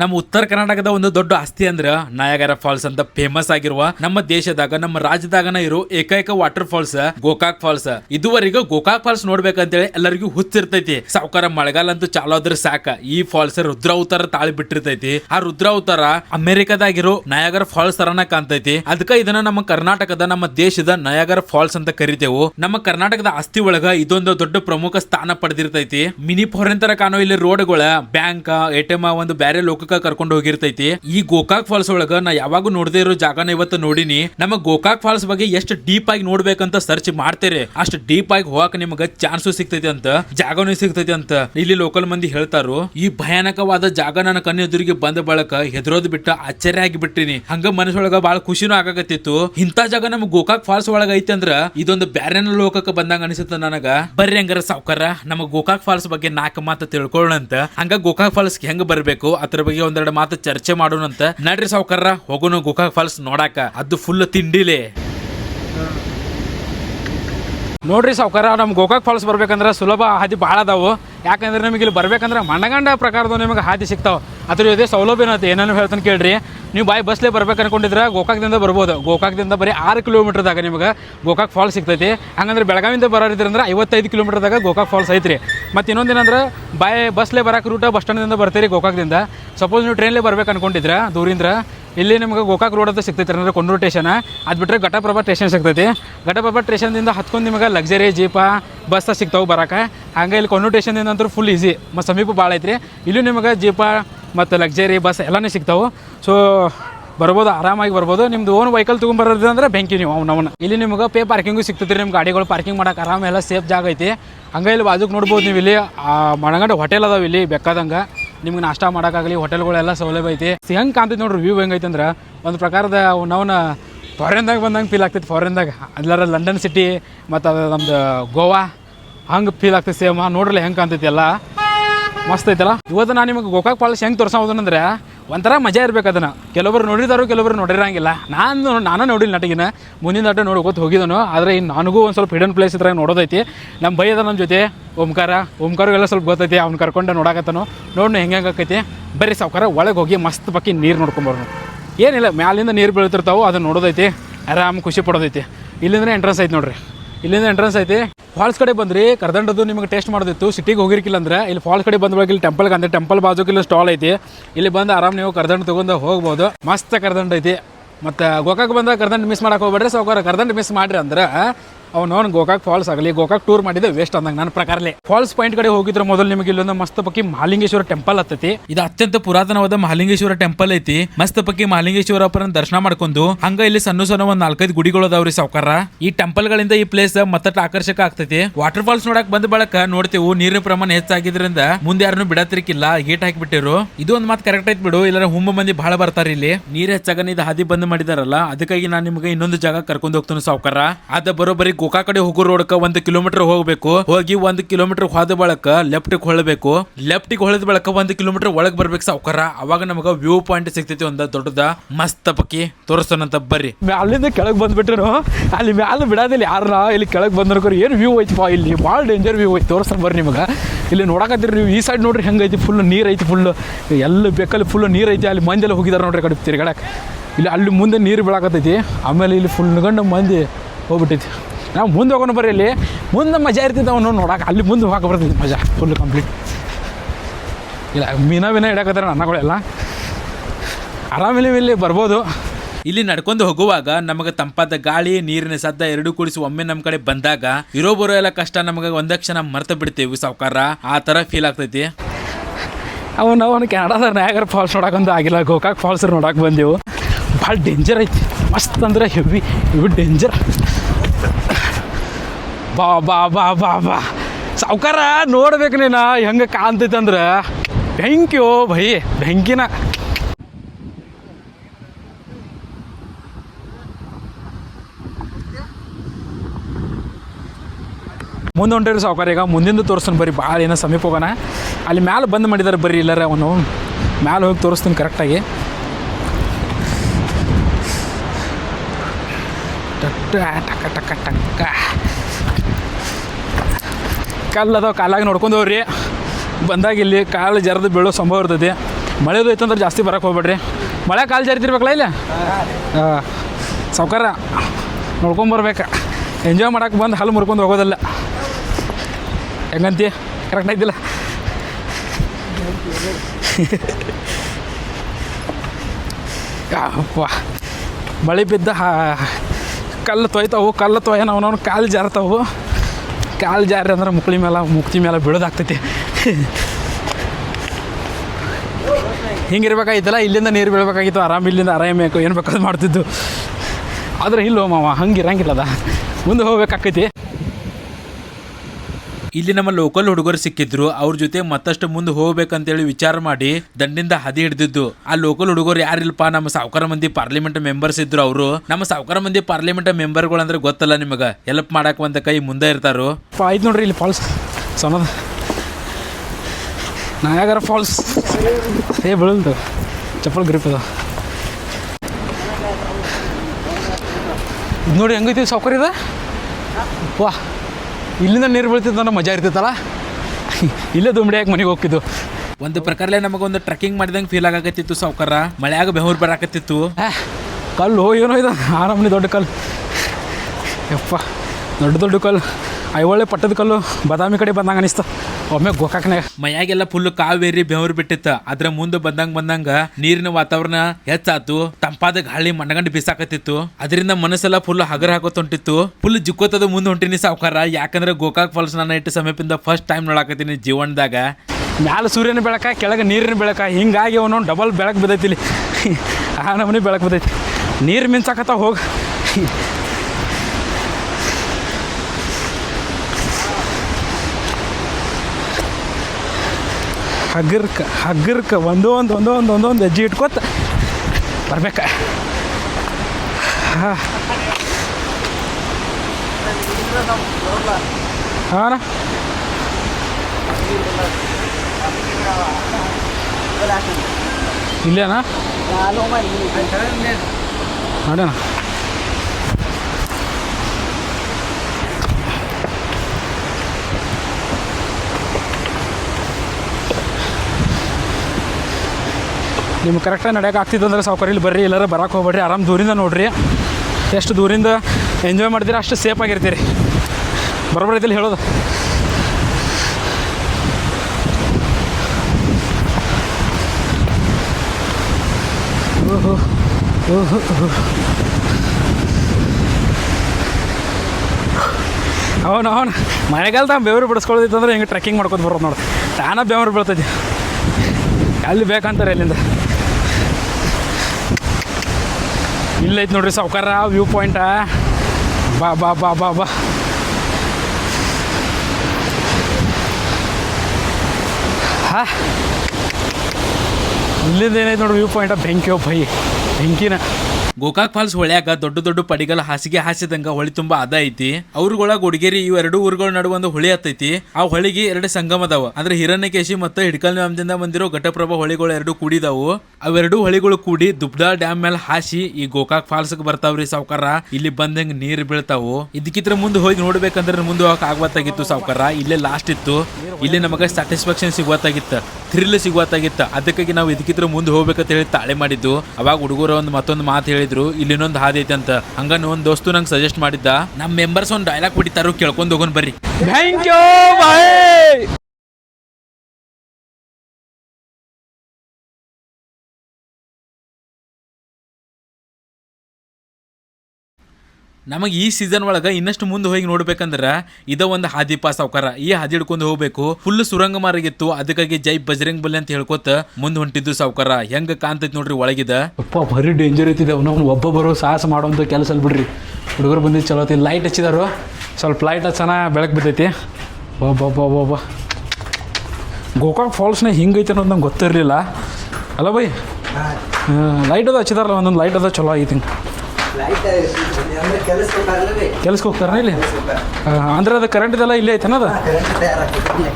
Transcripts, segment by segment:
ನಮ್ಮ ಉತ್ತರ ಕರ್ನಾಟಕದ ಒಂದು ದೊಡ್ಡ ಆಸ್ತಿ ಅಂದ್ರೆ ನಾಯಗರ ಫಾಲ್ಸ್ ಅಂತ ಫೇಮಸ್ ಆಗಿರುವ ನಮ್ಮ ದೇಶದಾಗ, ನಮ್ಮ ರಾಜ್ಯದಾಗನ ಇರೋ ಏಕೈಕ ವಾಟರ್ ಫಾಲ್ಸ್ ಗೋಕಾಕ್ ಫಾಲ್ಸ್ ಇದುವರೆಗೂ ಗೋಕಾಕ್ ಫಾಲ್ಸ್ ನೋಡ್ಬೇಕಂತೇಳಿ ಎಲ್ಲರಿಗೂ ಹುಚ್ಚಿರ್ತೈತಿ. ಸಾವುಕಾರ ಮಳೆಗಾಲ ಅಂತೂ ಚಾಲೋ ಆದ್ರೆ ಸಾಕ. ಈ ಫಾಲ್ಸ್ ರುದ್ರಾವತಾರ ತಾಳಿ ಬಿಟ್ಟಿರ್ತೈತಿ. ಆ ರುದ್ರಾವತಾರ ಅಮೆರಿಕದಾಗಿರೋ ನಯಾಗರ ಫಾಲ್ಸ್ ತರನ ಕಾಣ್ತೈತಿ. ಅದಕ್ಕ ಇದನ್ನ ನಮ್ಮ ಕರ್ನಾಟಕದ, ನಮ್ಮ ದೇಶದ ನಯಾಗರ ಫಾಲ್ಸ್ ಅಂತ ಕರಿತೇವು. ನಮ್ಮ ಕರ್ನಾಟಕದ ಆಸ್ತಿ ಒಳಗ ಇದೊಂದು ದೊಡ್ಡ ಪ್ರಮುಖ ಸ್ಥಾನ ಪಡೆದಿರ್ತೈತಿ. ಮಿನಿ ಫಾರಿನ್ ತರ ಕಾಣೋ ಇಲ್ಲಿ ರೋಡ್ಗಳ, ಬ್ಯಾಂಕ್ ಎಟಿಎಂ ಒಂದು ಎಂ ಒಂದು ಲೋಕಕ್ಕೆ ಕರ್ಕೊಂಡು ಹೋಗಿರ್ತೈತಿ. ಈ ಗೋಕಾಕ್ ಫಾಲ್ಸ್ ಒಳಗ ನಾ ಯಾವಾಗ ನೋಡದೇ ಇರೋ ಜಾಗನ ಇವತ್ತು ನೋಡಿನಿ. ನಮ್ಮ ಗೋಕಾಕ್ ಫಾಲ್ಸ್ ಬಗ್ಗೆ ಎಷ್ಟು ಡೀಪ್ ಆಗಿ ನೋಡ್ಬೇಕಂತ ಸರ್ಚ್ ಮಾಡ್ತೇರಿ. ಅಷ್ಟು ಡೀಪ್ ಆಗಿ ಹೋಗಕ್ ನಿಮಗೆ ಚಾನ್ಸು ಸಿಗ್ತೈತಿ ಅಂತ, ಜಾಗನೂ ಸಿಗ್ತೈತಿ ಅಂತ ಇಲ್ಲಿ ಲೋಕಲ್ ಮಂದಿ ಹೇಳ್ತಾರು. ಈ ಭಯಾನಕವಾದ ಜಾಗ ನನ್ನ ಕಣ್ಣೆದುರಿಗೆ ಬಂದ ಬಳಕ ಹೆದರೋದ್ ಬಿಟ್ಟ ಆಶ್ಚರ್ಯ ಆಗಿ ಬಿಟ್ಟಿನಿ ಹಂಗ ಮನಸ್ಸೊಳಗ ಬಹಳ ಖುಷಿನೂ ಆಗಾಕತ್ತಿತ್ತು. ಇಂತ ಜಾಗ ನಮ್ಮ ಗೋಕಾಕ್ ಫಾಲ್ಸ್ ಒಳಗ ಐತಿ ಅಂದ್ರ ಇದೊಂದು ಬ್ಯಾರೆನ ಲೋಕಕ್ಕೆ ಬಂದಂಗ ಅನಿಸುತ್ತ ನನಗ. ಬರ್ರಿ ಹಂಗಾರ ಸಾವ್ಕಾರ, ನಮ್ಮ ಗೋಕಾಕ್ ಫಾಲ್ಸ್ ಬಗ್ಗೆ ನಾಲ್ಕು ಮಾತು ತಿಳ್ಕೊಳ್ಳಂತ ಹಂಗ ಗೋಕಾಕ್ ಫಾಲ್ಸ್ ಹೆಂಗ್ ಬರ್ಬೇಕು, ಅದ್ರ ಬಗ್ಗೆ ಒಂದೆರಡು ಮಾತು ಚರ್ಚೆ ಮಾಡೋಣಂತ. ನಡ್ರಿ ಸಾವ್ಕಾರ ಹೋಗೋಣ ಗೋಕಾಕ್ ಫಾಲ್ಸ್ ನೋಡಾಕ. ಅದು ಫುಲ್ ತಿಂಡಿಲಿ. ನೋಡ್ರಿ ಸಾವ್ಕಾರ ನಮ್ ಗೋಕಾಕ್ ಫಾಲ್ಸ್ ಬರ್ಬೇಕಂದ್ರೆ ಸುಲಭ ಹಾದಿ ಭಾಳ ಅದಾವು. ಯಾಕಂದ್ರೆ ನಿಮಗೆ ಇಲ್ಲಿ ಬರಬೇಕಂದ್ರೆ ಮಣ್ಣಗಂಡ ಪ್ರಕಾರದ ನಿಮಗೆ ಹಾದಿ ಸಿಗ್ತಾವೆ. ಅದ್ರ ಜೊತೆ ಸೌಲಭ್ಯ ಏನೈತೆ ಏನೇನು ಹೇಳ್ತಾನೆ ಕೇಳ್ರಿ. ನೀವು ಬಾಯಿ ಬಸ್ಲೇ ಬರ್ಬೇಕು ಅನ್ಕೊಂಡಿದ್ರೆ ಗೋಕಾಕ್ದಿಂದ ಬರ್ಬೋದು. ಗೋಕಾಕ್ದಿಂದ ಬರೀ ಆರು ಕಿಲೋಮೀಟರ್ದಾಗ ನಿಮಗೆ ಗೋಕಾಕ್ ಫಾಲ್ಸ್ ಸಿಗ್ತೈತಿ. ಹಂಗಂದ್ರೆ ಬೆಳಗಾವಿಯಿಂದ ಬರೋರಿದ್ರಂದ್ರೆ ಐವತ್ತೈದು ಕಿಲೋಮೀಟರ್ದಾಗ ಗೋಕಾಕ್ ಫಾಲ್ಸ್ ಐತ್ರಿ. ಮತ್ತು ಇನ್ನೊಂದೇನಂದ್ರೆ ಬಾಯ್ ಬಸ್ಲೇ ಬರೋಕೆ ರೂಟ ಬಸ್ ಸ್ಟ್ಯಾಂಡ್ದಿಂದ ಬರ್ತೀರಿ ಗೋಕಾಕ್ದಿಂದ. ಸಪೋಸ್ ನೀವು ಟ್ರೈನ್ಲೇ ಬರ್ಬೇಕು ಅನ್ಕೊಂಡಿದ್ರೆ ದೂರಿಂದ ಇಲ್ಲಿ ನಿಮ್ಗೆ ಗೋಕಾಕ್ ರೋಡ್ ಅಂತ ಸಿಗ್ತೈತೆ ಅಂದ್ರೆ ಕೊಂಡೂರು ಸ್ಟೇಷನ್ ಅದು ಬಿಟ್ಟರೆ ಘಟಪ್ರಭಾ ಸ್ಟೇಷನ್ ಸಿಗ್ತೈತಿ. ಘಟಪ್ರಭಾ ಸ್ಟೇಷನ್ದಿಂದ ಹತ್ಕೊಂಡು ನಿಮಗೆ ಲಕ್ಸರಿ ಜೀಪ ಬಸ್ ಸಿಗ್ತಾವೆ ಬರಕ್ಕೆ ಹಂಗೆ ಇಲ್ಲಿ ಕೊಂಡೂರು ಸ್ಟೇಷನ್ದಿಂದ ಅಂತೂ ಫುಲ್ ಈಸಿ ಮತ್ತು ಸಮೀಪ ಭಾಳ ಐತ್ರಿ. ಇಲ್ಲೂ ನಿಮಗೆ ಜೀಪ ಮತ್ತು ಲಕ್ಸರಿ ಬಸ್ ಎಲ್ಲನೇ ಸಿಗ್ತಾವೆ. ಸೊ ಬರ್ಬೋದು, ಆರಾಮಾಗಿ ಬರ್ಬೋದು. ನಿಮ್ದು ಓನ್ ವೆಹಿಕಲ್ ತೊಗೊಂಬರೋದು ಅಂದ್ರೆ ಬೆಂಕಿ ನೀವು ಅವ್ನವನ್ನ ಇಲ್ಲಿ ನಿಮ್ಗೆ ಪೇ ಪಾರ್ಕಿಂಗು ಸಿಗ್ತೈತ್ರಿ ನಿಮ್ಮ ಗಾಡಿಗಳು ಪಾರ್ಕಿಂಗ್ ಮಾಡಕ್ಕೆ ಆರಾಮ ಎಲ್ಲ ಸೇಫ್ ಜಾಗ ಐತಿ. ಹಂಗೆ ಇಲ್ಲಿ ಬಾಜುಕ್ ನೋಡ್ಬೋದು ನೀವು ಇಲ್ಲಿ ಮಣಗಂಡ ಹೋಟೆಲ್ ಅದಾವ ಇಲ್ಲಿ, ಬೇಕಾದಂಗೆ. ನಿಮ್ಗೆ ನಾಷ್ಟ ಮಾಡೋಕ್ಕಾಗಲಿ, ಹೋಟೆಲ್ಗಳೆಲ್ಲ ಸೌಲಭ್ಯ ಐತಿ. ಹೆಂಗೆ ಕಾಣ್ತೈತಿ ನೋಡ್ರಿ ವ್ಯೂ ಹೆಂಗೈತೆ ಅಂದ್ರೆ ಒಂದು ಪ್ರಕಾರದ ನಾವನ್ನ ಫಾರಿನ್ದಾಗ ಬಂದಂಗೆ ಫೀಲ್ ಆಗ್ತೈತಿ ಫಾರಿನ್ದಾಗ ಎಲ್ಲರ ಲಂಡನ್ ಸಿಟಿ ಮತ್ತು ಅದು ನಮ್ದು ಗೋವಾ, ಹಂಗೆ ಫೀಲ್ ಆಗ್ತೈತಿ ಸೇಮ್ ನೋಡ್ರಲ್ಲ ಹೆಂಗೆ ಕಾಣ್ತೈತಿ ಎಲ್ಲ. ಮಸ್ತ್ ಐತಲ್ಲ? ಇವತ್ತು ನಾನು ನಿಮಗೆ ಗೋಕಾಕ್ ಫಾಲ್ಸ್ ಹೆಂಗೆ ತೋರ್ಸೋದಂದ್ರೆ ಒಂಥರ ಮಜಾ ಇರ್ಬೇಕು ಅದನ್ನು. ಕೆಲವರು ನೋಡಿದಾರು ಕೆಲವರು ನೋಡಿರಂಗಿಲ್ಲ. ನಾನು ನಾನು ನೋಡಿಲ್ಲ ನಟಗಿನ. ಮುಂದಿನ ನಟ ನೋಡ್ಕೊತ ಹೋಗಿದನು. ಆದರೆ ಇನ್ನು ನನಗೂ ಒಂದು ಸ್ವಲ್ಪ ಹಿಡನ್ ಪ್ಲೇಸ್ ಇದ್ರಾಗ ನೋಡೋದೈತಿ. ನಮ್ಮ ಬೈ ಅದ ನಮ್ಮ ಜೊತೆ. ಓಂಕಾರ. ಓಂಕಾರಿಗೆಲ್ಲ ಸ್ವಲ್ಪ ಗೊತ್ತೈತಿ. ಅವ್ನು ಕರ್ಕೊಂಡು ನೋಡಾಕತ್ತನು. ಹೆಂಗೆ ಹೆಂಗೆ ಆಕೈತಿ. ಬರೀ ಸಾವುಕಾರ, ಒಳಗೆ ಹೋಗಿ ಮಸ್ತ್ ಪಕ್ಕಿ ನೀರು ನೋಡ್ಕೊಂಬರೋನು ಏನಿಲ್ಲ, ಮ್ಯಾಲಿಂದ ನೀರು ಬೀಳ್ತಿರ್ತಾವೆ ಅದನ್ನು ನೋಡೋದೈತಿ. ಆರಾಮ್ ಖುಷಿ ಪಡೋದೈತಿ. ಇಲ್ಲಿಂದ್ರೆ ಎಂಟ್ರೆನ್ಸ್ ಐತಿ ನೋಡ್ರಿ. ಇಲ್ಲಿಂದ ಎಂಟ್ರೆನ್ಸ್ ಐತಿ. ಫಾಲ್ಸ್ ಕಡೆ ಬಂದ್ರಿ, ಕರ್ದಂಡದ್ದು ನಿಮಗೆ ಟೇಸ್ಟ್ ಮಾಡೋದಿತ್ತು. ಸಿಟಿಗೆ ಹೋಗಿರ್ಕಿಲ್ಲ ಅಂದ್ರೆ, ಇಲ್ಲಿ ಫಾಲ್ಸ್ ಕಡೆ ಬಂದ ಇಲ್ಲಿ ಟೆಂಪಲ್ಗೆ ಅಂದ್ರೆ ಟೆಂಪಲ್ ಬಾಜುಕ್ ಇಲ್ಲಿ ಸ್ಟಾಲ್ ಐತಿ. ಇಲ್ಲಿ ಬಂದು ಆರಾಮ್ ನೀವು ಕರ್ದಂಡ್ ತೊಗೊಂಡು ಹೋಗ್ಬೋದು. ಮಸ್ತ್ ಕರ್ದಂಡ್ ಐತಿ. ಮತ್ತು ಗೋಕಾಕ್ ಬಂದಾಗ ಕರ್ದಂಡ್ ಮಿಸ್ ಮಾಡಕ್ಕೆ ಹೋಗ್ಬೇಡ್ರಿ. ಸಾವುಕಾರ ಕರ್ದಂಡ್ ಮಿಸ್ ಮಾಡ್ರಿ ಅಂದ್ರೆ ಅವ್ನು ಗೋಕಾಕ್ ಫಾಲ್ಸ್ ಆಗಲಿ, ಗೋಕಾಕ್ ಟೂರ್ ಮಾಡಿದ್ರೆ ವೇಸ್ಟ್ ಅಂದಂಗೆ ನನ್ನ ಪ್ರಕಾರಲೇ ಫಾಲ್ಸ್ ಪಾಯಿಂಟ್ ಕಡೆ ಹೋಗಿದ್ರೆ ಮೊದಲು ನಿಮಗೆ ಇಲ್ಲೊಂದು ಮಸ್ತ್ ಪಕ್ಕಿ ಮಹಾಲಿಂಗೇಶ್ವರ ಟೆಂಪಲ್ ಹತ್ತೈತಿ. ಇದು ಅತ್ಯಂತ ಪುರಾತನವಾದ ಮಹಾಲಿಂಗೇಶ್ವರ ಟೆಂಪಲ್ ಐತಿ. ಮಸ್ತ್ ಪಕ್ಕಿ ಮಹಾಲಿಂಗೇಶ್ವರಪ್ಪನ ದರ್ಶನ ಮಾಡ್ಕೊಂಡು ಹಂಗ ಇಲ್ಲಿ ಸಣ್ಣ ಸಣ್ಣ ಒಂದ್ ನಾಲ್ಕೈದು ಗುಡಿಗಳು ಅದಾವ್ರಿ ಸಾವ್ಕಾರ. ಈ ಟೆಂಪಲ್ ಗಳಿಂದ ಈ ಪ್ಲೇಸ್ ಮತ್ತಷ್ಟು ಆಕರ್ಷಕ ಆಗ್ತೈತಿ. ವಾಟರ್ ಫಾಲ್ಸ್ ನೋಡಕ್ ಬಂದ ಬಳಕ ನೋಡ್ತೇವು, ನೀರಿನ ಪ್ರಮಾಣ ಹೆಚ್ಚಾಗಿದ್ರಿಂದ ಮುಂದೆ ಯಾರನ್ನು ಬಿಡತಿರ್ಕಿಲ್ಲ ಗೇಟ್ ಹಾಕಿಬಿಟ್ಟಿರು. ಇದು ಒಂದ್ ಮಾತು ಕರೆಕ್ಟ್ ಐತಿ ಬಿಡು ಇಲ್ಲ ಹುಮ್ಮ ಮಂದಿ ಬಹಳ ಬರ್ತಾರ ಇಲ್ಲಿ. ನೀರ್ ಹೆಚ್ಚಾಗ ಹಾದಿ ಬಂದ್ ಮಾಡಿದಾರಲ್ಲ, ಅದಕ್ಕಾಗಿ ನಾನು ನಿಮಗೆ ಇನ್ನೊಂದು ಜಾಗ ಕರ್ಕೊಂಡು ಹೋಗ್ತಾನೆ ಸಾವ್ಕಾರ. ಅದ ಬರೋಬ್ಬರಿ ಗೋಕಾ ಕಡೆ ಹೋಗೋ ರೋಡ್ಕ ಒಂದು ಕಿಲೋಮೀಟರ್ ಹೋಗಬೇಕು, ಹೋಗಿ ಒಂದು ಕಿಲೋಮೀಟರ್ ಹೋದ ಬಳಕ ಲೆಫ್ಟ್ ಹೊಳಬೇಕು. ಲೆಫ್ಟ್ ಹೊಳದ ಬಳಕ ಒಂದು ಕಿಲೋಮೀಟರ್ ಒಳಗೆ ಬರ್ಬೇಕು ಸಾವುಕಾರ. ಅವಾಗ ನಮಗ ವ್ಯೂ ಪಾಯಿಂಟ್ ಸಿಗ್ತೈತಿ ಒಂದ ದೊಡ್ಡದ ಮಸ್ತ್ ಪಕ್ಕಿ ತೋರಿಸೋಣಂತ ಬರ್ರಿ. ಅಲ್ಲಿಂದ ಕೆಳಗೆ ಬಂದ್ಬಿಟ್ರು, ಅಲ್ಲಿ ಮ್ಯಾಲ ಬಿಡೋದಿಲ್ಲ ಯಾರ ಇಲ್ಲಿ ಕೆಳಗೆ ಬಂದ್ರಕೋರು ಏನು ವ್ಯೂ ಐತಿಪ್ಪ ಇಲ್ಲಿ? ಭಾಳ ಡೇಂಜರ್ ವ್ಯೂ ಐತಿ ತೋರಿಸ್ತಾನೆ ಬರ್ರಿ ನಿಮಗೆ. ಇಲ್ಲಿ ನೋಡಕತ್ತೀರಿ ನೀವು, ಈ ಸೈಡ್ ನೋಡ್ರಿ ಹೆಂಗೈತಿ ಫುಲ್ ನೀರು ಐತಿ ಫುಲ್ ಎಲ್ಲ ಬೇಕಲ್ಲಿ ಫುಲ್ ನೀರು ಐತಿ, ಅಲ್ಲಿ ಮಂದಿಲ್ಲ ಹೋಗಿದಾರೆ ನೋಡ್ರಿ ಕಡೆ ತಿರ್ಗಾಡಕ್ಕೆ ಇಲ್ಲಿ ಅಲ್ಲಿ ಮುಂದೆ ನೀರು ಬೀಳಾಕತ್ತೈತಿ, ಆಮೇಲೆ ಇಲ್ಲಿ ಫುಲ್ ಗಂಡು ಮಂದಿ ಹೋಗ್ಬಿಟ್ಟೈತಿ. ನಾವು ಮುಂದೆ ಹೋಗೋಣ ಬರ್ರಿ ಇಲ್ಲಿ ಮುಂದೆ ಮಜಾ ಇರ್ತಿದ್ದೆ ಅವನು ನೋಡಕ್ಕೆ ಅಲ್ಲಿ ಮುಂದೆ ಹೋಗಕ್ಕೆ ಬರ್ತೈತಿ ಮಜಾ. ಫುಲ್ ಕಂಪ್ಲೀಟ್ ಇಲ್ಲ ಮೀನ ಮೀನ ಇಡಕತ್ತಾರ ಅನ್ನಗಳೆಲ್ಲ ಆರಾಮಿಲ್ಲ ಇಲ್ಲಿ ಬರ್ಬೋದು. ಇಲ್ಲಿ ನಡ್ಕೊಂಡು ಹೋಗುವಾಗ ನಮಗೆ ತಂಪಾದ ಗಾಳಿ ನೀರಿನ ಸದ್ದ ಎರಡು ಕೂಡಿಸಿ ಒಮ್ಮೆ ನಮ್ಮ ಕಡೆ ಬಂದಾಗ ಇರೋ ಬರೋ ಎಲ್ಲ ಕಷ್ಟ ನಮಗೆ ಒಂದಕ್ಷಣ ಮರ್ತ ಬಿಡ್ತೀವಿ ಸಾವ್ಕಾರ. ಆ ತರ ಫೀಲ್ ಆಗ್ತೈತಿ. ಅವನು ಅವನು ಕೆನಡಾದ ನಾಯಗರ್ ಫಾಲ್ಸ್ ನೋಡಕ್ಕಂತ ಆಗಿಲ್ಲ ಗೋಕಾಕ್ ಫಾಲ್ಸ್ ನೋಡಕ್ಕೆ ಬಂದೆವು. ಭಾಳ ಡೇಂಜರ್ ಐತಿ. ಮಸ್ತ್ ಅಂದ್ರೆ ಹೆವಿ ಇವು ಡೇಂಜರ್ ಬಾ ಬಾ ಬಾ ಬಾ ಬಾ. ಸಾವುಕಾರ, ನೋಡ್ಬೇಕು ನೀನು, ಹೆಂಗೆ ಕಾಣ್ತೈತೆ ಅಂದ್ರೆ. ಓ ಭೈ, ಬೆಂಕಿನ. ಮುಂದೆ ಹೊಂಟ್ರಿ ಸಾವುಕಾರ, ಈಗ ಮುಂದಿಂದ ತೋರಿಸ್ತಾನೆ ಬರ್ರಿ ಭಾಳ ಏನೋ ಸಮೀಪ ಹೋಗೋಣ. ಅಲ್ಲಿ ಮ್ಯಾಲೆ ಬಂದ್ ಮಾಡಿದಾರೆ ಬರೀ ಇಲ್ಲರ ಅವನು. ಮ್ಯಾಲೆ ಹೋಗಿ ತೋರಿಸ್ತೀನಿ ಕರೆಕ್ಟಾಗಿ ಟಕ್, ಟಕ ಟಕ ಟಕ್ಕ ಕಲ್ಲು ಅದಾವ ಕಾಲಾಗಿ ನೋಡ್ಕೊಂಡು ಹೋಗ್ರಿ. ಬಂದಾಗ ಇಲ್ಲಿ ಕಾಲು ಜರದು ಬೀಳೋ ಸಂಭವ ಇರ್ತೈತಿ. ಮಳೆದು ಐತಂದ್ರೆ ಜಾಸ್ತಿ ಬರಕ್ಕೆ ಹೋಗ್ಬೇಡ್ರಿ. ಮಳೆ ಕಾಲು ಜರಿತಿರ್ಬೇಕಲ್ಲ ಇಲ್ಲ? ಹಾಂ ಸಾವ್ಕಾರ ನೋಡ್ಕೊಂಬರ್ಬೇಕು ಎಂಜಾಯ್ ಮಾಡೋಕೆ ಬಂದು ಹಲ್ಲು ಮುರ್ಕೊಂಡು ಹೋಗೋದಲ್ಲ. ಹೆಂಗಂತಿ? ಕರೆಕ್ಟ್ ಆಯ್ತಿಲ್ಲ ಅಪ್ಪ ಮಳೆ ಬಿದ್ದ ಕಲ್ಲು ತೊಯ್ತಾವು, ಕಲ್ಲು ತೊಯ್ಯನ ನಾವು ಕಾಲು ಜಾರ್ತಾವು. ಕಾಲು ಜಾರಿ ಅಂದ್ರೆ ಮುಕ್ಳಿ ಮೇಲೆ, ಮುಕ್ತಿ ಮೇಲೆ ಬೀಳೋದಾಗ್ತೈತಿ. ಹಿಂಗಿರ್ಬೇಕಾಗಿತ್ತಲ್ಲ, ಇಲ್ಲಿಂದ ನೀರು ಬೀಳ್ಬೇಕಾಗಿತ್ತು, ಆರಾಮ ಇಲ್ಲಿಂದ ಆರಾಮ ಬೇಕು ಏನು ಬೇಕಾದ್ರು ಮಾಡ್ತಿದ್ದು. ಆದ್ರೆ ಇಲ್ಲೋ ಮಾವ ಹಂಗೆ ಇರಂಗಿಲ್ಲದ ಮುಂದೆ ಹೋಗ್ಬೇಕಾಕೈತಿ ಇಲ್ಲಿ ನಮ್ಮ ಲೋಕಲ್ ಹುಡುಗರು ಸಿಕ್ಕಿದ್ರು. ಅವ್ರ ಜೊತೆ ಮತ್ತಷ್ಟು ಮುಂದೆ ಹೋಗ್ಬೇಕಂತೇಳಿ ವಿಚಾರ ಮಾಡಿ ದಂಡಿಂದ ಹದಿ ಹಿಡಿದಿದ್ದು. ಆ ಲೋಕಲ್ ಹುಡುಗರು ಯಾರಿಲ್ಲಪ್ಪ ನಮ್ಮ ಸಾವುಕಾರ ಮಂದಿ ಪಾರ್ಲಿಮೆಂಟ್ ಮೆಂಬರ್ಸ್ ಇದ್ರು ಅವರು. ನಮ್ಮ ಸಾವುಕಾರ ಮಂದಿ ಪಾರ್ಲಿಮೆಂಟ್ ಮೆಂಬರ್ಗಳು ಅಂದ್ರೆ ಗೊತ್ತಲ್ಲ ನಿಮಗೆ. ಹೆಲ್ಪ್ ಮಾಡಕ್ ಒಂದ ಕೈ ಮುಂದೆ ಇರ್ತಾರು. ಆಯ್ತು ನೋಡ್ರಿ ಇಲ್ಲಿ ಫಾಲ್ಸ್ ಸಣ್ಣದ. ನಾಯಾಗರ ಫಾಲ್ಸ್ ಏ, ಬೀಳಲ್ದು. ಚಪ್ಪಲ್ ಗ್ರಿಪ್ ಅದ ಇದ್ ನೋಡಿ ಹೆಂಗೈತಿ ಸೌಕರ್ಯ ಇದೆ? ವಾ. ಇಲ್ಲಿಂದ ನೀರು ಅನ್ನೋ ಮಜಾ ಇರ್ತಿತ್ತಲ್ಲ? ಇಲ್ಲೇ ದುಂಬಡಿಯಾಕೆ ಮನೆಗೆ ಹೋಗ್ತಿದ್ದು ಒಂದು ಪ್ರಕಾರಲೇ ನಮಗೊಂದು ಟ್ರೆಕ್ಕಿಂಗ್ ಮಾಡಿದಂಗೆ ಫೀಲ್ ಆಗಕತ್ತಿತ್ತು ಸಾವುಕಾರ. ಮಳೆಯಾಗ ಬೆವರು ಬರಾಕತ್ತಿತ್ತು. ಕಲ್ಲು ಏನೋ ಇದು. ಆರಾಮನಿ ದೊಡ್ಡ ಕಲ್ಲು. ಯಪ್ಪ ದೊಡ್ಡ ದೊಡ್ಡ ಕಲ್ಲು. ಐವಳ್ಳೆ ಪಟ್ಟದ ಕಲ್ಲು ಬಾದಾಮಿ ಕಡೆ ಬಂದಂಗೆ ಅನಿಸ್ತು. ಒಮ್ಮೆ ಗೋಕಾಕ್ನಾಗ. ಮೈಯಾಗೆಲ್ಲ ಫುಲ್ ಕಾವೇರಿ ಬೆವರು ಬಿಟ್ಟಿತ್ತ. ಅದ್ರ ಮುಂದೆ ಬಂದಂಗ ಬಂದಂಗ ನೀರಿನ ವಾತಾವರಣ ಹೆಚ್ಚಾತು. ತಂಪಾದ ಗಾಳಿ ಮಣ್ಣಗಂಡ್ ಬಿಸಾಕತ್ತಿತ್ತು. ಅದರಿಂದ ಮನಸ್ಸೆಲ್ಲ ಫುಲ್ ಹಗರ ಹಾಕೋತ ಹೊಂಟಿತ್ತು. ಫುಲ್ ಜಿಕ್ಕೋತದ ಮುಂದೆ ಹೊಂಟಿನಿ ಸಾವುಕಾರ. ಯಾಕಂದ್ರೆ ಗೋಕಾಕ್ ಫಾಲ್ಸ್ ನಾನು ಇಟ್ಟು ಸಮೀಪದಿಂದ ಫಸ್ಟ್ ಟೈಮ್ ನೋಡಾಕತ್ತೀನಿ ಜೀವನದಾಗ. ಮ್ಯಾಲ ಸೂರ್ಯನ ಬೆಳಕ ಕೆಳಗೆ ನೀರಿನ ಬೆಳಕ. ಹಿಂಗಾಗಿ ಅವನು ಡಬಲ್ ಬೆಳಕು ಬಿದ್ದೈತಿ ಇಲ್ಲಿ. ಆ ನಮೂನಿ ಬೆಳಕು ಬಿದ್ದೈತಿ. ನೀರು ಮಿಂಚಾಕತ್ತ ಹೋಗಿ. ಹಗ್ಗರ್ಕ ಹಗ್ಗರ್ಕ ಒಂದೊಂದು ಒಂದೊಂದು ಒಂದೊಂದು ಹೆಜ್ಜೆ ಇಟ್ಕೊತ ಬರ್ಬೇಕ. ಹಾಂ. ಹಾಂ ಇಲ್ಲೇನಾ? ನೋಡೋಣ. ನಿಮ್ಗೆ ಕರೆಕ್ಟಾಗಿ ನಡೆಯಕ್ಕೆ ಆಗ್ತಿತ್ತು ಅಂದ್ರೆ ಸಾವುಕಾರ ಇಲ್ಲಿ ಬರ್ರಿ ಎಲ್ಲರೂ ಬರಕ್ಕೆ ಹೋಗ್ಬೇಡ್ರಿ. ಆರಾಮ್ ದೂರಿಂದ ನೋಡ್ರಿ. ಎಷ್ಟು ದೂರಿಂದ ಎಂಜಾಯ್ ಮಾಡ್ತೀರಾ ಅಷ್ಟು ಸೇಫ್ ಆಗಿರ್ತೀರಿ. ಬರೋಬ್ಬರ ಇದಲ್ಲಿ ಹೇಳೋದು. ಓಹೋ. ಅವನು ಅವನು ಮಳೆಗಾಲದಾಗ ಬೆವರು ಬಿಡಿಸ್ಕೊಳ್ದಿತ್ತು ಅಂದ್ರೆ ಹಿಂಗೆ ಟ್ರೆಕ್ಕಿಂಗ್ ಮಾಡ್ಕೊತ ಬರೋದು ನೋಡಿ. ತಾನೇ ಬೆವರು ಬೀಳ್ತೈತಿ. ಅಲ್ಲಿ ಬೇಕಂತಾರೆ ಅಲ್ಲಿಂದ ಇಲ್ಲೈತೆ ನೋಡ್ರಿ ಸಾವುಕಾರ ವ್ಯೂ ಪಾಯಿಂಟ ಬಾ ಬಾ ಬಾ ಬಾ ಬಾ. ಹಾ. ಇಲ್ಲಿಂದ ಏನೈತೆ ನೋಡ್ರಿ ವ್ಯೂ ಪಾಯಿಂಟ ಬೆಂಕಿಯೋ ಭೈ, ಬೆಂಕಿನ. ಗೋಕಾಕ್ ಫಾಲ್ಸ್ ಹೊಳ್ಯಾಗ ದೊಡ್ಡ ದೊಡ್ಡ ಪಡಿಗಲ್ ಹಾಸಿಗೆ ಹಾಸಿದಂಗ ಹೊಳಿ ತುಂಬಾ ಅದ ಐತಿ. ಅವ್ರಗೊಳಗ ಗುಡಿಗೇರಿ ಇವ್ ಎರಡು ಊರುಗಳ ನಡುವ ಒಂದು ಹೊಳಿ ಹತ್ತೈತಿ. ಆ ಹೊಳಿಗೆ ಎರಡು ಸಂಗಮ ಅದಾವ. ಅಂದ್ರೆ ಹಿರಣ್ಯಕೇಶಿ ಮತ್ತು ಹಿಡ್ಕಲ್ ಡ್ಯಾಮ್ದಿಂದ ಬಂದಿರೋ ಘಟಪ್ರಭ ಹೊಳಿಗಳು ಎರಡು ಕೂಡಿದಾವು. ಅವೆರಡು ಹೊಳಿಗಳು ಕೂಡಿ ದುಬ್ದಾ ಡ್ಯಾಮ್ ಮೇಲೆ ಹಾಸಿ ಈ ಗೋಕಾಕ್ ಫಾಲ್ಸ್ ಬರ್ತಾವ್ರಿ ಸಾವುಕಾರ ಇಲ್ಲಿ ಬಂದಂಗ ನೀರ್ ಬೀಳ್ತಾವು. ಇದಕ್ಕಿತ್ರ ಮುಂದೆ ಹೋಗಿ ನೋಡ್ಬೇಕಂದ್ರೆ ಮುಂದೆ ಹೋಗಕ್ ಆಗ್ಬತ್ತಾಗಿತ್ತು ಸಾವುಕಾರ ಇಲ್ಲೇ ಲಾಸ್ಟ್ ಇತ್ತು. ಇಲ್ಲಿ ನಮಗೆ ಸ್ಯಾಟಿಸ್ಫ್ಯಾಕ್ಷನ್ ಸಿಗುವತ್ತಾಗಿತ್ತು. ಥ್ರಿಲ್ ಸಿಗುವತ್ತಾಗಿತ್ತು. ಅದಕ್ಕಾಗಿ ನಾವು ಇದಕ್ಕಿತ್ರ ಮುಂದೆ ಹೋಗ್ಬೇಕಂತ ಹೇಳಿ ತಾಳೆ ಮಾಡಿದ್ದು. ಅವಾಗ ಹುಡುಗರ ಒಂದು ಮತ್ತೊಂದು ಮಾತು ಹೇಳಿದ್ರು, ಇಲ್ಲಿ ಇನ್ನೊಂದು ಹಾದಿ ಐತೆ ಅಂತ. ಹಂಗ ಒಂದ್ ದೋಸ್ತು ನಂಗೆ ಸಜೆಸ್ಟ್ ಮಾಡಿದ್ದ ನಮ್ಮ ಮೆಂಬರ್ಸ್ ಒಂದು ಡೈಲಾಗ್ ಹೊಡಿತಾರೋ ಕೇಳ್ಕೊಂಡು ಹೋಗೋನ್ ಬರ್ರಿ. ಥ್ಯಾಂಕ್ ಯು ಬಾಯ್ ನಮಗೆ ಈ ಸೀಸನ್ ಒಳಗೆ ಇನ್ನಷ್ಟು ಮುಂದೆ ಹೋಗಿ ನೋಡ್ಬೇಕಂದ್ರೆ ಇದ ಒಂದು ಹಾದಿ ಪಾಸ್ ಅವಕಾರ ಈ ಹಾದಿ ಹಿಡ್ಕೊಂಡು ಹೋಗ್ಬೇಕು. ಫುಲ್ ಸುರಂಗ ಮಾರ್ಗಿತ್ತು. ಅದಕ್ಕಾಗಿ ಜೈ ಬಜರಂಗ್ ಬಲಿ ಅಂತ ಹೇಳ್ಕೊತ ಮುಂದೆ ಹೊಂಟಿದ್ದು ಸಾವ್ಕಾರ. ಹೆಂಗ ಕಾಣ್ತೈತಿ ನೋಡ್ರಿ ಒಳಗಿದ. ಅಪ್ಪ ಬರಿ ಡೇಂಜರ್ ಐತಿದೆ ಅವನವ್ನು ಒಬ್ಬ ಬರೋ ಸಾಹಸ ಮಾಡುವಂತ ಕೆಲಸ ಅಲ್ಲಿ ಬಿಡ್ರಿ. ಹುಡುಗರು ಬಂದಿದ್ದು ಚಲೋ ಐತಿ. ಲೈಟ್ ಹಚ್ಚಿದಾರು. ಸ್ವಲ್ಪ ಲೈಟ್ ಚೆನ್ನಾಗಿ ಬೆಳಕು ಬಿದ್ದೈತಿ. ಒಬ್ಬ ಒಬ್ಬ ಗೋಕಾಕ್ ಫಾಲ್ಸ್ನ ಹಿಂಗೈತೆ ಅನ್ನೋದು ನಂಗೆ ಗೊತ್ತಿರಲಿಲ್ಲ. ಅಲ್ಲ ಬೈ? ಲೈಟ್ ಅದು ಹಚ್ಚಿದಾರಲ್ಲ ಒಂದೊಂದು ಲೈಟ್ ಅದ ಚಲೋ ಐತಿ. ಕೆಲಸಕ್ಕೆ ಹೋಗ್ತಾರ ಇಲ್ಲಿ? ಅಂದ್ರೆ ಅದು ಕರೆಂಟ್ ಇದೆಲ್ಲ ಇಲ್ಲೇ ಐತೆ ಅದು? ಕರೆಂಟ್ ತಯಾರಾಗ್ತದೆ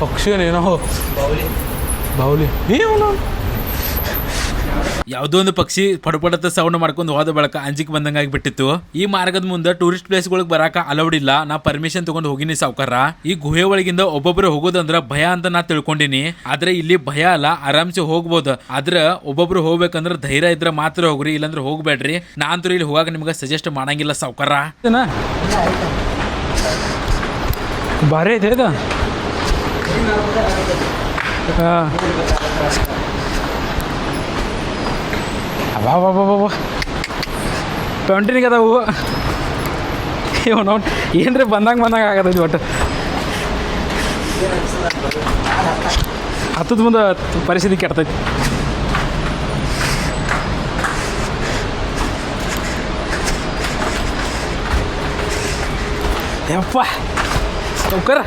ಪಕ್ಷಿ ಏನೇನೋ ಹೋ. ಚಾಲು ಇದ್ರೆ ನೀವು ಭಾಳ ಯಾವುದೋ ಒಂದು ಪಕ್ಷಿ ಪಡಪಡತ ಸೌಂಡ್ ಮಾಡ್ಕೊಂಡು ಹೋದ ಬಳಕ ಅಂಜಿಕೆ ಬಂದಂಗ ಆಗಿಬಿಟ್ಟಿತ್ತು. ಈ ಮಾರ್ಗದ ಮುಂದೆ ಟೂರಿಸ್ಟ್ ಪ್ಲೇಸ್ ಗಳಿಗೆ ಬರಾಕ ಅಲೌಡ್ ಇಲ್ಲ. ನಾ ಪರ್ಮಿಷನ್ ತಗೊಂಡು ಹೋಗಿನಿ ಸಾವುಕಾರ. ಈ ಗುಹೆ ಒಳಗಿಂದ ಒಬ್ಬೊಬ್ರು ಹೋಗೋದಂದ್ರ ಭಯ ಅಂತ ನಾ ತಿಳ್ಕೊಂಡಿನಿ. ಆದ್ರೆ ಇಲ್ಲಿ ಭಯ ಅಲ್ಲ, ಆರಾಮ್ಸೆ ಹೋಗ್ಬೋದು. ಆದ್ರ ಒಬ್ಬೊಬ್ರು ಹೋಗ್ಬೇಕಂದ್ರ ಧೈರ್ಯ ಇದ್ರೆ ಮಾತ್ರ ಹೋಗ್ರಿ, ಇಲ್ಲಾಂದ್ರೆ ಹೋಗ್ಬೇಡ್ರಿ. ನಾ ಅಂತೂ ಇಲ್ಲಿ ಹೋಗಾಕ ನಿಮ್ಗೆ ಸಜೆಸ್ಟ್ ಮಾಡಂಗಿಲ್ಲ ಸಾವುಕಾರ. ಭಾರಿ ಐತೆ ಇದು ಹಾಂ ಅಬ್ಬಾ ಟ್ವೆಂಟಿನಿಗೆ ಅದಾವು ಇವನು ಏನ್ರಿ ಬಂದಂಗೆ ಬಂದಂಗೆ ಆಗತೈತಿ ಒಟ್ಟು. ಹತ್ತದ ಮುಂದೆ ಪರಿಸ್ಥಿತಿ ಕೆಡ್ತೈತಿ ಯಪ್ಪ ಸೌಕರ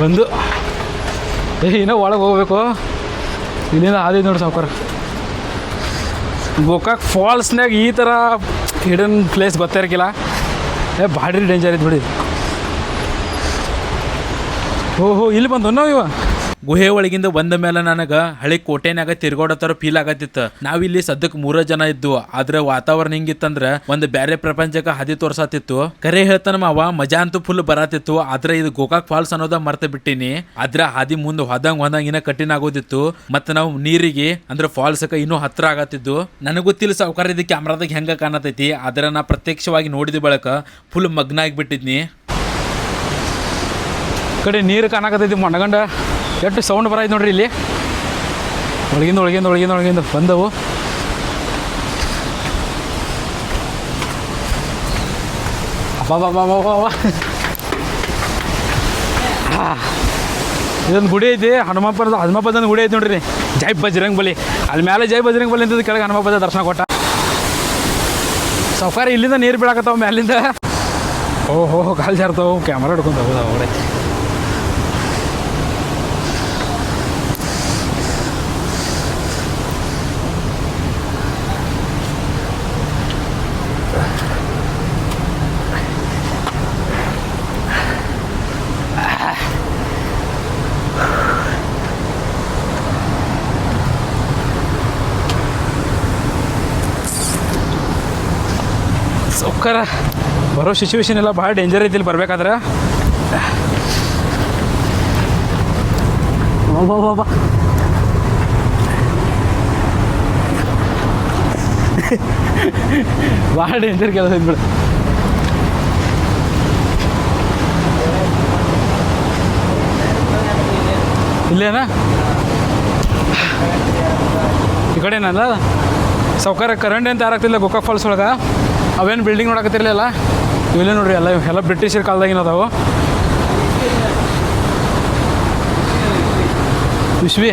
ಬಂದು. ಏ, ಇನ್ನೂ ಒಳಗೆ ಹೋಗ್ಬೇಕು. ಇಲ್ಲಿಂದ ಆದೈತೆ ನೋಡಿ ಸಾವುಕಾರ. ಗೋಕಾಕ್ ಫಾಲ್ಸ್ನಾಗ ಈ ಥರ ಹಿಡನ್ ಪ್ಲೇಸ್ ಗೊತ್ತಿರಕಿಲ್ಲ ಏ, ಭಾರಿ ಡೇಂಜರ್ ಐತೆ ಬಿಡಿ. ಓಹೋ, ಇಲ್ಲಿ ಬಂದು ನಾವು ಇವ? ಗುಹೆ ಒಳಗಿಂದ ಬಂದ ಮೇಲೆ ನನಗೆ ಹಳೆ ಕೋಟೆನಾಗ ತಿರ್ಗೋಡತ್ತಾರ ಫೀಲ್ ಆಗತ್ತಿತ್ತು. ನಾವಿಲ್ಲಿ ಸದ್ಯಕ್ಕೆ ಮೂರ ಜನ ಇದ್ದು, ಆದ್ರೆ ವಾತಾವರಣ ಹಿಂಗಿತ್ತಂದ್ರ ಒಂದು ಬ್ಯಾರೆ ಪ್ರಪಂಚಕ್ಕೆ ಹಾದಿ ತೋರ್ಸಾತಿತ್ತು. ಕರೆ ಹೇಳ್ತಾನ ಮಾವ, ಮಜಾ ಅಂತೂ ಫುಲ್ ಬರಾತಿತ್ತು, ಆದ್ರೆ ಇದು ಗೋಕಾಕ್ ಫಾಲ್ಸ್ ಅನ್ನೋದ ಮರ್ತ ಬಿಟ್ಟಿನಿ. ಆದ್ರೆ ಹಾದಿ ಮುಂದೆ ಹೋದಂಗ್ ಹೊದಂಗ್ ಇನ್ನ ಕಠಿಣ ಆಗೋದಿತ್ತು. ಮತ್ತೆ ನಾವು ನೀರಿಗೆ, ಅಂದ್ರೆ ಫಾಲ್ಸಕ್ಕೆ ಇನ್ನೂ ಹತ್ರ ಆಗತ್ತಿದ್ದು. ನನಗೆ ಗೊತ್ತಿಲ್ಲ ಸಾವುಕಾರ ಇದು ಕ್ಯಾಮ್ರಾದಾಗ ಹೆಂಗ ಕಾಣತೈತಿ, ಆದ್ರೆ ನಾ ಪ್ರತ್ಯಕ್ಷವಾಗಿ ನೋಡಿದ ಬಳಕ ಫುಲ್ ಮಗ್ನ ಆಗಿಬಿಟ್ಟಿದ್ನಿ ಕಡೆ ನೀರು ಕಾಣಕತ್ತೈತಿ ಮಣ್ಣಗಂಡ. ಎಷ್ಟು ಸೌಂಡ್ ಬರೈತೆ ನೋಡ್ರಿ ಇಲ್ಲಿ. ಒಳಗಿಂದ ಒಳಗಿಂದ ಒಳಗಿಂದ ಒಳಗಿಂದ ಬಂದವು. ಇದೊಂದು ಗುಡಿ ಐತಿ ಹನುಮಪ್ಪನ ಹನುಮಪ್ಪದ ಗುಡಿ ಐತಿ ನೋಡ್ರಿ. ಜೈ ಬಜರಂಗ್ ಬಲಿ. ಅಲ್ಲಿ ಮೇಲೆ ಜೈ ಬಜರಂಗ್ ಬಲಿ ಅಂತ ಕೆಳಗೆ ಹನುಮಪ್ಪದ ದರ್ಶನ ಕೊಟ್ಟ. ಸಫಾರಿ ಇಲ್ಲಿಂದ ನೀರು ಬೀಳಾಕತ್ತಾವ ಮ್ಯಾಲಿಂದ. ಓಹೋ ಕಾಲು ಜಾರ್ತಾವ ಕ್ಯಾಮ್ರಾ ಹಿಡ್ಕೊಂತ ಹೋಗೋದು ಹೊಡೆ ಸೌಕರ ಬರೋ ಸಿಚುವೇಶನ್ ಎಲ್ಲ ಭಾಳ ಡೇಂಜರ್ ಐತಿ ಇಲ್ಲಿ ಬರ್ಬೇಕಾದ್ರೆ. ಭಾಳ ಡೇಂಜರ್ ಕೆಲಸ ಐತಿ ಬಿಡು ಇಲ್ಲೇನಾ? ಈ ಕಡೆನಲ್ಲ ಸೌಕರ್ಯ ಕರೆಂಟ್ ಅಂತ ಯಾರಾಗ್ತಿಲ್ಲ ಗೋಕಾಕ್ ಫಾಲ್ಸ್ ಒಳಗೆ? ಅವೇನು ಬಿಲ್ಡಿಂಗ್ ನೋಡಕತ್ತಿರ್ಲಿಲ್ಲ. ಇವೆಲ್ಲ ನೋಡ್ರಿ ಎಲ್ಲ ಎಲ್ಲ ಬ್ರಿಟಿಷರ್ ಕಾಲದಾಗಿನ ಅದಾವು. ವಿಶ್ವಿ.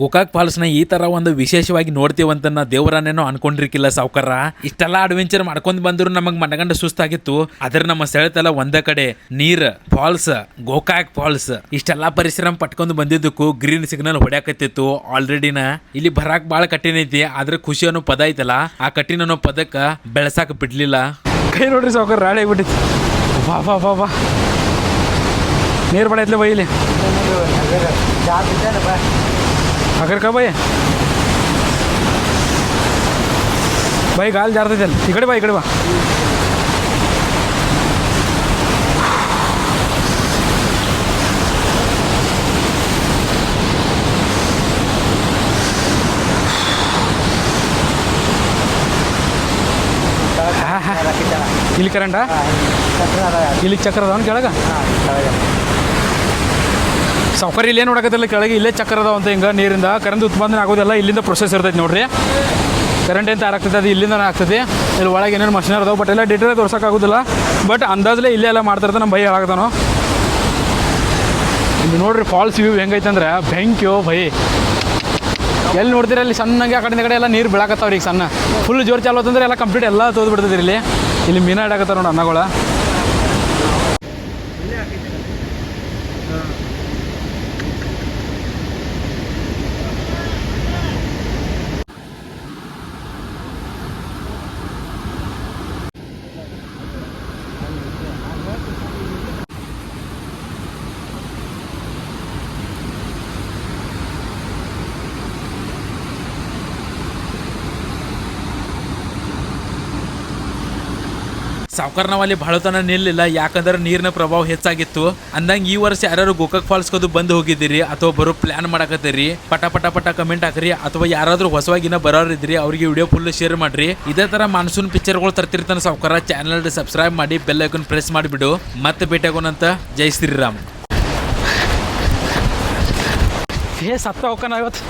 ಗೋಕಾಕ್ ಫಾಲ್ಸ್ನ ಈ ತರ ಒಂದು ವಿಶೇಷವಾಗಿ ನೋಡ್ತೀವಂತ ನಾ ದೇವರನ್ನೇನೋ ಅನ್ಕೊಂಡಿರ್ಕಿಲ್ಲ ಸಾವುಕಾರ. ಇಷ್ಟೆಲ್ಲ ಅಡ್ವೆಂಚರ್ ಮಾಡ್ಕೊಂಡು ಬಂದ್ರು ನಮಗೆ ಮನಗಂಡ ಸುಸ್ತಾಗಿತ್ತು. ಅದ್ರ ನಮ್ಮ ಸೆಳೆತಲ್ಲ ಒಂದೇ ಕಡೆ ನೀರ್, ಫಾಲ್ಸ್, ಗೋಕಾಕ್ ಫಾಲ್ಸ್ ಇಷ್ಟೆಲ್ಲ ಪರಿಶ್ರಮ ಪಟ್ಕೊಂಡು ಬಂದಿದ್ದಕ್ಕೂ ಗ್ರೀನ್ ಸಿಗ್ನಲ್ ಹೊಡ್ಯಾಕತ್ತಿತ್ತು ಆಲ್ರೆಡಿನ. ಇಲ್ಲಿ ಬರಾಕ್ ಬಾಳ ಕಠಿಣ ಐತಿ, ಆದ್ರೆ ಖುಷಿ ಅನ್ನೋ ಪದ ಐತಲ್ಲ, ಆ ಕಠಿಣ ಅನ್ನೋ ಪದಕ್ಕ ಬೆಳಸಾಕ ಬಿಡ್ಲಿಲ್ಲ. ಕೈ ನೋಡ್ರಿ ಸಾವುಕಾರ ರಾಡಿ ಆಗ್ಬಿಟ್ಟಿತ್ತು. ಬಾ ಬಾ ಬಾ ಬಾ ನೀರು ಬಡೈತ್ಲೆ ಬೈಲಿ ಜಾಬ್ ಇದ್ದಾನೆ ಬಾ ಅಗರ್ ಕಾ ಬೈ ಬೈ ಗಾಲ್ ಜಾರ್ತೈತೆ ಅಲ್ಲಿ ಈ ಕಡೆ ಬಾ ಈ ಕಡೆ ಬಾ ಹಾ, ಹಾ. ಇಲ್ಲಿ ಕರೆಂಟಾ ಇಲ್ಲಿ ಚಕ್ರ ಅದಾವನ್ ಕೆಳಗ ಸೌಕರ್ಯ ಇಲ್ಲೇ ನೋಡಕತ್ತಿಲ್ಲ ಕೆಳಗೆ ಇಲ್ಲೇ ಚಕ್ರ ಅದಾವ ಅಂತ ಹಿಂಗೆ ನೀರಿಂದ. ಕರೆಂಟ್ ಉತ್ಪಾದನೆ ಆಗೋದೆಲ್ಲ ಇಲ್ಲಿಂದ ಪ್ರೊಸೆಸ್ ಇರ್ತೈತೆ ನೋಡ್ರಿ. ಕರೆಂಟ್ ಅಂತ ಆಗ್ತೈತೆ ಅದು ಇಲ್ಲಿಂದ ಆಗ್ತದೆ ಇಲ್ಲಿ ಒಳಗೆ ಏನೇನು ಮಷಿನ್ ಅದಾವೆ ಬಟ್ ಎಲ್ಲ ಡೀಟೇಲ್ ತೋರ್ಸೋಕ್ಕಾಗೋದಿಲ್ಲ ಬಟ್ ಅಂದಾಜಲ್ಲೇ ಇಲ್ಲೇ ಎಲ್ಲ ಮಾಡ್ತಿರ್ತಾನೆ ನಮ್ಮ ಭಯ ಆಗ್ತಾನೋ ಇಲ್ಲಿ ನೋಡ್ರಿ ಫಾಲ್ಸ್ ವ್ಯೂ ಹೆಂಗೈತೆ ಅಂದ್ರೆ ಬೆಂಕಿಯೋ ಭಯ ಎಲ್ಲಿ ನೋಡ್ತೀರ ಅಲ್ಲಿ ಸಣ್ಣಗೆ ಆ ಕಡೆ ಕಡೆ ಎಲ್ಲ ನೀರು ಬೀಳಾಕತ್ತಾವ್ರಿ ಈಗ ಸಣ್ಣ. ಫುಲ್ ಜೋರು ಚಾಲು ಅಂತಂದ್ರೆ ಎಲ್ಲ ಕಂಪ್ಲೀಟ್ ಎಲ್ಲ ತೋದ್ಬಿಡ್ತದ್ರಿ ಇಲ್ಲಿ. ಇಲ್ಲಿ ಮೀನು ಆಡಾಕತ್ತಾರ ನೋಡಿ ಅನ್ನಗಳ. ಸಾವುಕಾರ ನಾವು ಅಲ್ಲಿ ಬಹಳ ತನ ನಿಲ್ಲಿಲ್ಲ, ಯಾಕಂದ್ರೆ ನೀರಿನ ಪ್ರಭಾವ ಹೆಚ್ಚಾಗಿತ್ತು. ಅಂದಂಗ ಈ ವರ್ಷ ಯಾರು ಗೋಕಾಕ್ ಫಾಲ್ಸ್ ಕದು ಬಂದು ಹೋಗಿದ್ದೀರಿ, ಅಥವಾ ಬರೋ ಪ್ಲಾನ್ ಮಾಡಕತ್ತೀರಿ, ಪಟ ಪಟ ಪಟ ಕಮೆಂಟ್ ಹಾಕ್ರಿ, ಅಥವಾ ಯಾರಾದ್ರೂ ಹೊಸವಾಗಿನ ಬರೋರಿದ್ರಿ, ಅವ್ರಿಗೆ ವಿಡಿಯೋ ಫುಲ್ ಶೇರ್ ಮಾಡ್ರಿ. ಇದೇ ತರ ಮಾನ್ಸೂನ್ ಪಿಕ್ಚರ್ಗಳು ತರ್ತಿರ್ತಾನೆ ಸಾವುಕಾರ ಚಾನಲ್ ಸಬ್ಸ್ಕ್ರೈಬ್ ಮಾಡಿ ಬೆಲ್ ಐಕನ್ ಪ್ರೆಸ್ ಮಾಡಿಬಿಡು. ಮತ್ತೆ ಭೇಟಿಯಾಗೋಣಂತ ಜೈ ಶ್ರೀರಾಮ್. ಸತ್ತ ಹೋಗ್ಕನ ಇವತ್ತು.